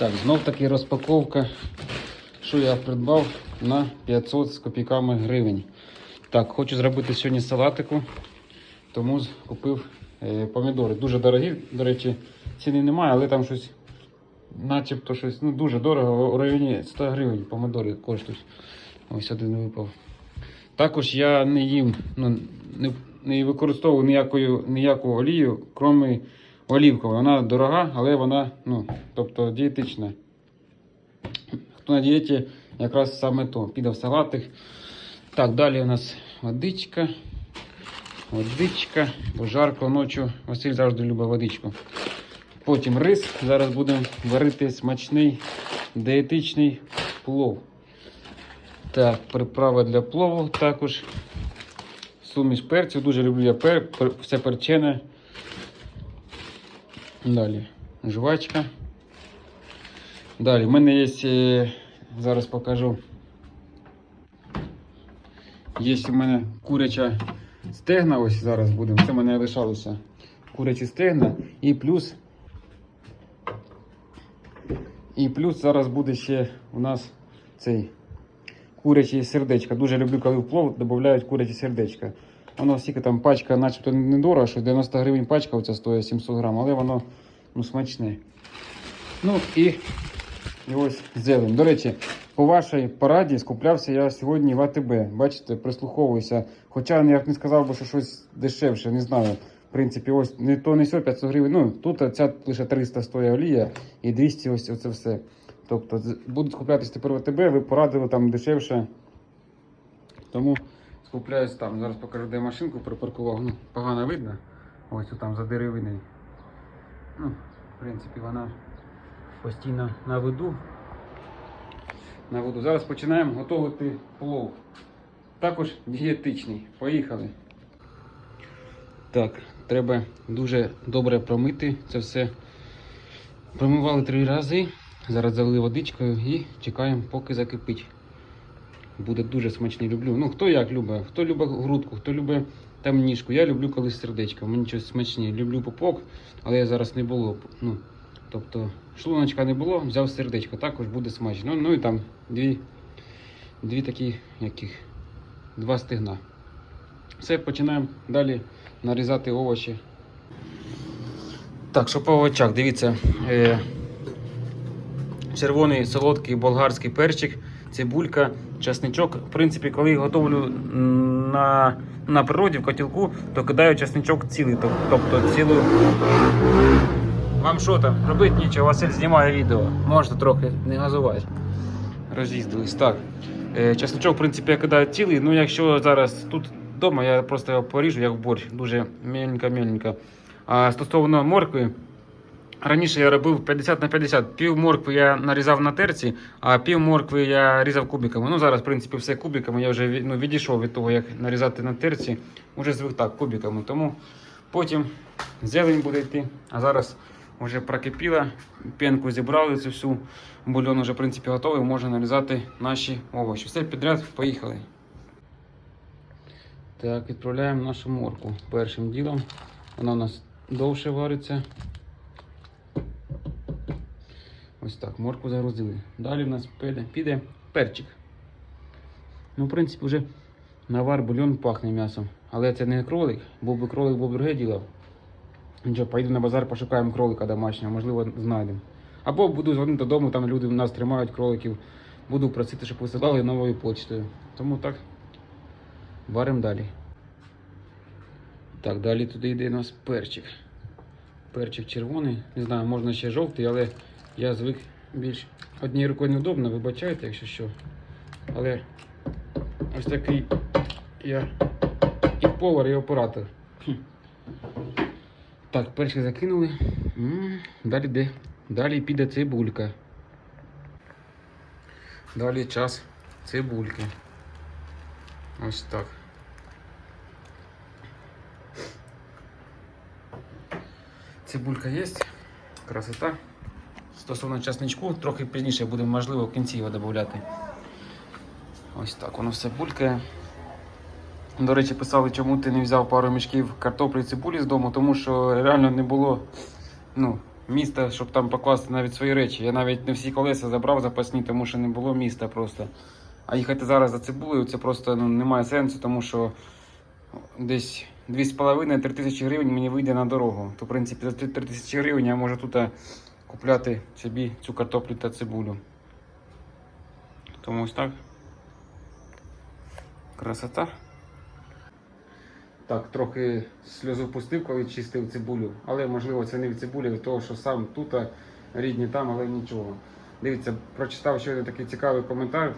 Так, знов таки розпаковка, що я придбав на 500 з копійками гривень. Так, хочу зробити сьогодні салатику, тому купив е, помідори. Дуже дорогі, до речі, ціни немає, але там щось, начебто щось ну, дуже дорого, у районі 100 гривень помідори коштують. Ось один випав. Також я не їм, ну, не, не використовую ніякою, ніяку олію, крім олівкової. Вона дорога, але вона, ну, тобто дієтична. Хто на дієті, якраз саме то. Піде в салатик. Так, далі у нас водичка. Водичка, бо жарко ночі. Василь завжди любить водичку. Потім рис. Зараз будемо варити смачний дієтичний плов. Так, приправа для плову також. Суміш перцю. Дуже люблю я пер, пер- все перчене. Далі жвачка. Далі в мене є, е, зараз покажу. Є у мене куряча стегна, ось зараз будемо. Це в мене лишалося курячі стегна. І плюс. І плюс зараз буде ще у нас цей курячі сердечка. Дуже люблю, коли в плов додають курячі сердечка. Воно стільки там пачка, начебто недорого, що 90 гривень пачка оця стоїть 700 грам, але воно ну, смачне. Ну і, і ось зелень. До речі, по вашій пораді скуплявся я сьогодні в АТБ. Бачите, прислуховуюся. Хоча я б не сказав би, що щось дешевше, не знаю. В принципі, ось не то не сьо 500 гривень. Ну, тут ця лише 300 стоїть олія і 200 ось оце все. Тобто будуть скуплятись тепер в АТБ, ви порадили там дешевше. Тому скупляюсь там. Зараз покажу, де машинку припаркував. Ну, погано видно. Ось там за деревиною. Ну, в принципі, вона постійно на виду. На воду. Зараз починаємо готувати плов. Також дієтичний. Поїхали. Так, треба дуже добре промити це все. Промивали три рази. Зараз залили водичкою і чекаємо, поки закипить. Буде дуже смачний. Люблю. Ну, хто як любить, хто любить грудку, хто любить там ніжку. Я люблю коли з сердечком. Мені щось смачніше. Люблю попок, але зараз не було. Ну, тобто, шлуночка не було, взяв сердечко, також буде смачно. Ну, ну і там дві, дві такі, яких, два стегна. Все, починаємо далі нарізати овочі. Так, що по овочах, дивіться. Е, червоний солодкий болгарський перчик, цибулька, часничок. В принципі, коли готовлю на, на природі в котілку, то кидаю часничок цілий, тобто цілу. Вам що там? Робити нічого, Василь знімає відео. Можете трохи не газувати. Роз'їздились. Так. Е, часничок, в принципі, я кидаю цілий. Ну, якщо зараз тут вдома, я просто його поріжу, як борщ, дуже меленько-меленько. А стосовно моркви, Раніше я робив 50 на 50. Пів моркви я нарізав на терці, а пів моркви я різав кубиками. Ну зараз, в принципі, все кубиками. Я вже ну, відійшов від того, як нарізати на терці. Уже звик так, кубиками. Тому потім зелень буде йти. А зараз вже прокипіла, пенку зібрали цю всю. Бульон вже в принципі готовий. Можна нарізати наші овочі. Все підряд, поїхали. Так, відправляємо нашу морку першим ділом. Вона у нас довше вариться. Ось так, морку загрузили. Далі в нас піде, піде перчик. Ну, в принципі, вже навар бульон пахне м'ясом. Але це не кролик, був би кролик, був друге діло. Нічого, поїдемо на базар, пошукаємо кролика домашнього, можливо, знайдемо. Або буду дзвонити додому, там люди в нас тримають кроликів. Буду просити, щоб висилали новою почтою. Тому так, варимо далі. Так, далі туди йде у нас перчик. Перчик червоний. Не знаю, можна ще жовтий, але я звик більш однією рукою неудобно, вибачайте, якщо що. Але ось такий я і повар, і оператор. Так, перший закинули. Далі де? Далі піде цибулька. Далі час цибульки. Ось так. Цибулька є. Красота. Стосовно часничку, трохи пізніше буде можливо в кінці його додати. Ось так воно все булькає. До речі, писали, чому ти не взяв пару мішків картоплі і цибулі з дому, тому що реально не було ну, міста, щоб там покласти навіть свої речі. Я навіть не всі колеса забрав запасні, тому що не було міста просто. А їхати зараз за цибулею це просто ну, немає сенсу, тому що десь 2,5-3 тисячі гривень мені вийде на дорогу. То, в принципі, за 3 тисячі гривень я можу тут е, купляти собі цю картоплю та цибулю. Тому ось так. Красота. Так, трохи сльозу пустив, коли чистив цибулю. Але можливо це не від цибулі, від того, що сам тут, рідні там, але нічого. Дивіться, прочитав ще один такий цікавий коментар.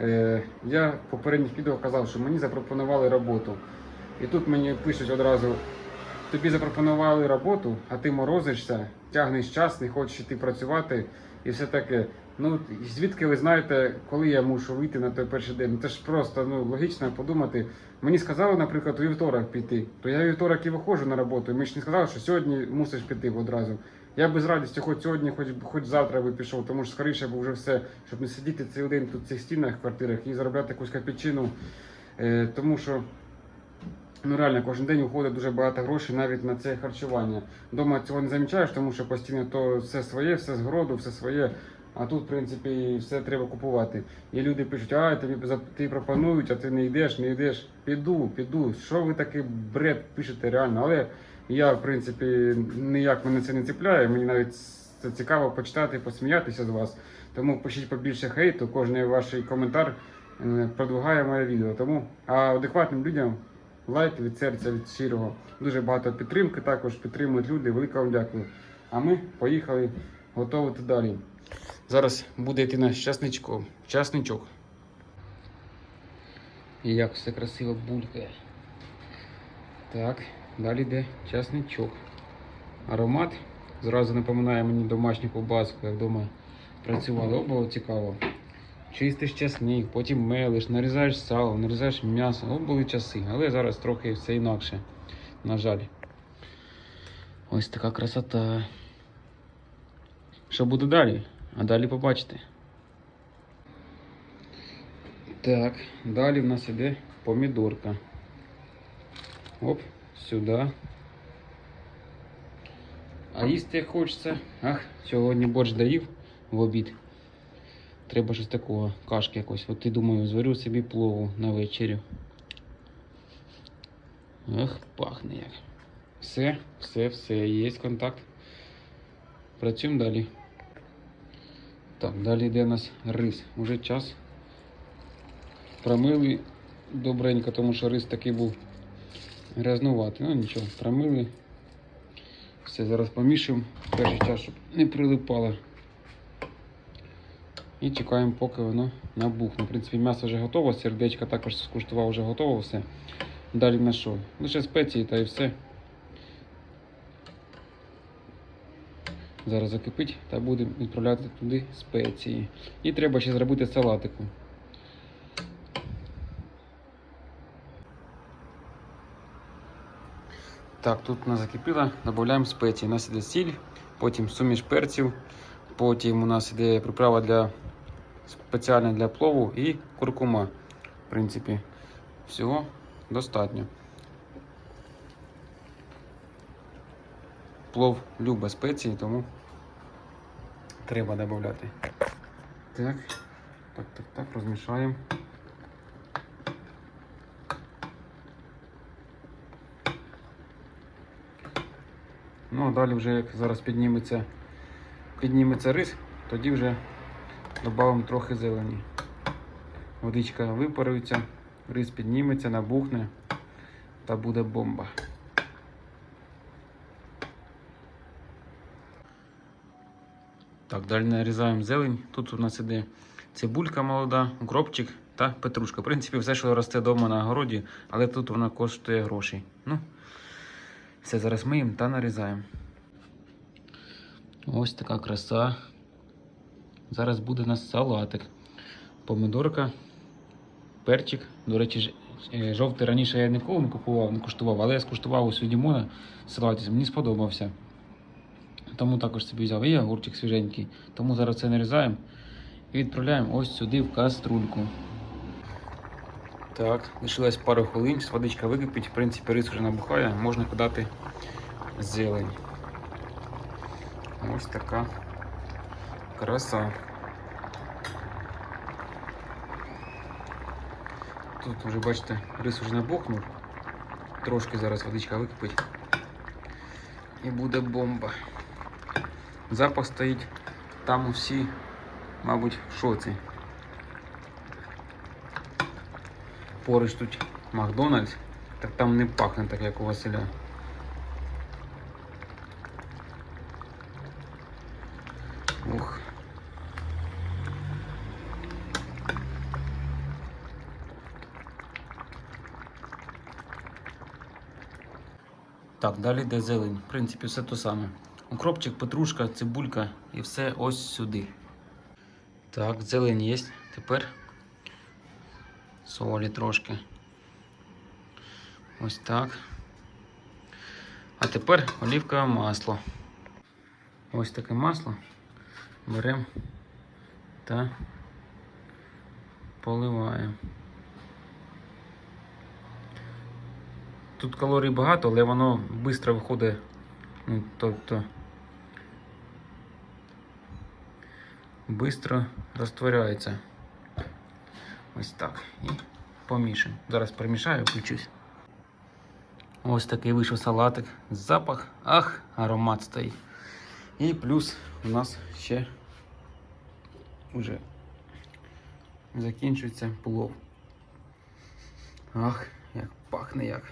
Е, я в попередніх відео казав, що мені запропонували роботу. І тут мені пишуть одразу: тобі запропонували роботу, а ти морозишся, тягнеш час, не хочеш йти працювати і все таке. Ну звідки ви знаєте, коли я мушу вийти на той перший день? Ну це ж просто ну логічно подумати. Мені сказали, наприклад, у вівторок піти, то я вівторок і виходжу на роботу. І ми ж не сказали, що сьогодні мусиш піти одразу. Я би з радістю хоч сьогодні, хоч хоч завтра би пішов, тому що скоріше б вже все, щоб не сидіти цілий день тут в цих стінах, квартирах і заробляти якусь копійчину. Е, тому що ну реально кожен день уходить дуже багато грошей навіть на це харчування. Дома цього не замічаєш, тому що постійно то все своє, все з городу, все своє. А тут, в принципі, все треба купувати. І люди пишуть, а тобі ти пропонують, а ти не йдеш, не йдеш. Піду, піду. Що ви такий бред пишете реально? Але я, в принципі, ніяк мене це не цепляє. Мені навіть це цікаво почитати, посміятися з вас. Тому пишіть побільше хейту, кожен ваш коментар е, продвигає моє відео. Тому а адекватним людям лайк від серця, від щирого. Дуже багато підтримки також підтримують люди. Велике вам дякую. А ми поїхали готувати далі. Зараз буде йти наш часничком. Часничок. І як все красиво булькає. Так, далі йде часничок. Аромат зразу напоминає мені домашню ковбаску, як вдома працювали. О, було цікаво. Чистиш часник, потім мелиш, нарізаєш сало, нарізаєш м'ясо. О, були часи, але зараз трохи все інакше. На жаль. Ось така красота. Що буде далі? А далі побачите. Так, далі в нас іде помідорка. Оп, сюди. А їсти хочеться. Ах, сьогодні борщ доїв в обід. Треба щось такого, кашки якось. От і думаю, зварю собі плову на вечерю. Ах, пахне як. Все, все, все, є контакт. Працюємо далі. Так, далі йде у нас рис. Уже час. Промили добренько, тому що рис такий був грязнуватий. Ну нічого, промили. Все, зараз помішуємо перший час, щоб не прилипало. І чекаємо, поки воно набухне. В принципі, м'ясо вже готово, сердечко також скуштував, вже готово все. Далі на що? Лише спеції та і все. Зараз закипить та будемо відправляти туди спеції. І треба ще зробити салатику. Так, тут у нас закипіло, додаємо спеції. У нас іде сіль, потім суміш перців, потім у нас іде приправа для спеціальна для плову і куркума. В принципі, всього достатньо. Плов любить спеції, тому треба додати. Так, так, так, так, розмішаємо. Ну, а далі вже як зараз підніметься, підніметься рис, тоді вже додамо трохи зелені. Водичка випарується, рис підніметься, набухне та буде бомба. Так, далі нарізаємо зелень. Тут у нас іде цибулька молода, укропчик та петрушка. В принципі, все, що росте вдома на городі, але тут вона коштує грошей. Ну, все, зараз миємо та нарізаємо. Ось така краса. Зараз буде у нас салатик. Помидорка, перчик. До речі, е, жовтий раніше я ніколи не купував, не куштував, але я скуштував у Дімона салаті, мені сподобався. Тому також собі взяв і огурчик свіженький. Тому зараз це нарізаємо і відправляємо ось сюди в каструльку. Так, лишилось пару хвилин, водичка википить, в принципі, рис вже набухає, можна подати зелень. Ось така краса. Тут вже бачите, рис вже набухнув. Трошки зараз водичка википить. І буде бомба. Запах стоїть. Там усі, мабуть, в шоці. Поруч тут Макдональдс, так там не пахне так, як у Василя. Так, далі йде зелень. В принципі, все те саме. Укропчик, петрушка, цибулька і все ось сюди. Так, зелень є. Тепер солі трошки. Ось так. А тепер олівкове масло. Ось таке масло. Беремо та поливаємо. Тут калорій багато, але воно швидко виходить. Ну, тобто швидко розтворяється. Ось так. І помішаємо. Зараз перемішаю, включусь. Ось такий вийшов салатик. Запах, ах, аромат стоїть. І плюс у нас ще вже закінчується плов. Ах, як пахне як.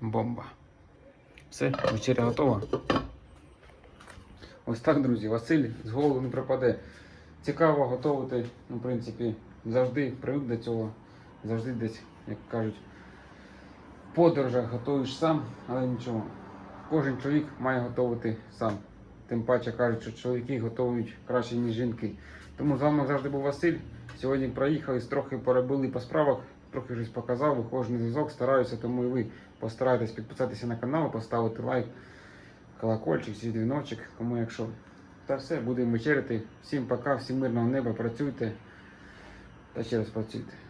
Бомба. Все, вечеря готова. Ось так, друзі, Василь з голову не пропаде. Цікаво готувати, ну, в принципі, завжди привик до цього, завжди десь, як кажуть, в подорожах готуєш сам, але нічого. Кожен чоловік має готувати сам. Тим паче кажуть, що чоловіки готують краще, ніж жінки. Тому з вами завжди був Василь. Сьогодні проїхали, трохи поробили по справах, трохи щось показав, виходжу на зв'язок, стараюся, тому і ви постарайтесь підписатися на канал, поставити лайк, колокольчик, свій дзвіночок, кому якщо. Та все, будемо вечеряти. Всім пока, всім мирного неба, працюйте та ще раз працюйте.